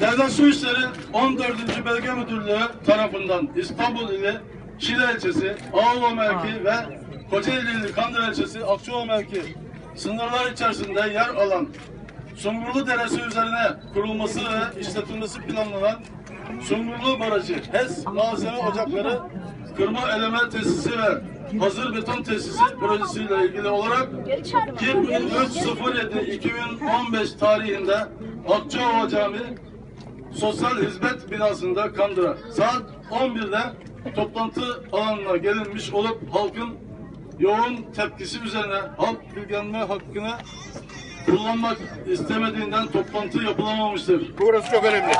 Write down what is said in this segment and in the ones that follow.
Devlet Su İşleri 14. Bölge Müdürlüğü tarafından İstanbul ili Şile ilçesi, Ağolu mevki ve Kocaeli ili Kandıra ilçesi, Akçoğlu mevki sınırlar içerisinde yer alan Sungurlu Deresi üzerine kurulması ve işletilmesi planlanan Sungurlu Barajı, HES malzeme ocakları, kırma eleme tesisi ve hazır beton tesisi projesiyle ilgili olarak 23.07.2015 tarihinde Akçaova Camii Sosyal Hizmet Binası'nda Kandıra saat 11'de toplantı alanına gelinmiş olup halkın yoğun tepkisi üzerine halk bilgilenme hakkını kullanmak istemediğinden toplantı yapılamamıştır. Burası çok önemli.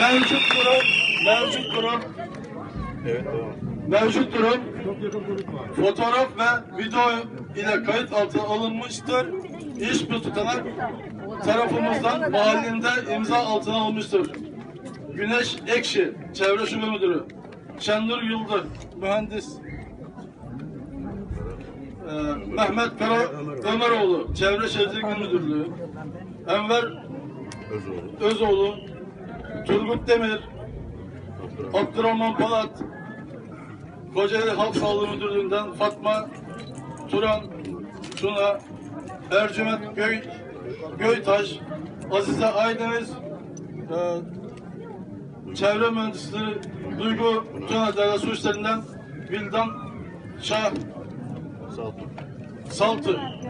Mevcut durum, mevcut durum, Evet tamam. mevcut durum fotoğraf ve video ile kayıt altına alınmıştır. İş bu tutanak tarafımızdan mahallinde imza altına alınmıştır. Güneş Ekşi, Çevre Şube Müdürü. Şendur Yıldır, Mühendis. Ee, Mehmet Kara Ömeroğlu, Çevre Şehircilik İl Müdürlüğü. Enver Özoğlu. Özoğlu, Turgut Demir, Abdurrahman Palat, Kocaeli Halk Sağlığı Müdürlüğü'nden Fatma Turan, Tuna, Ercüment Göy, Göytaş, Azize Aydeniz, e, Çevre Mühendisleri Duygu Tuna Devlet Su İşleri'nden Vildan Şah Saltuk. Saltı.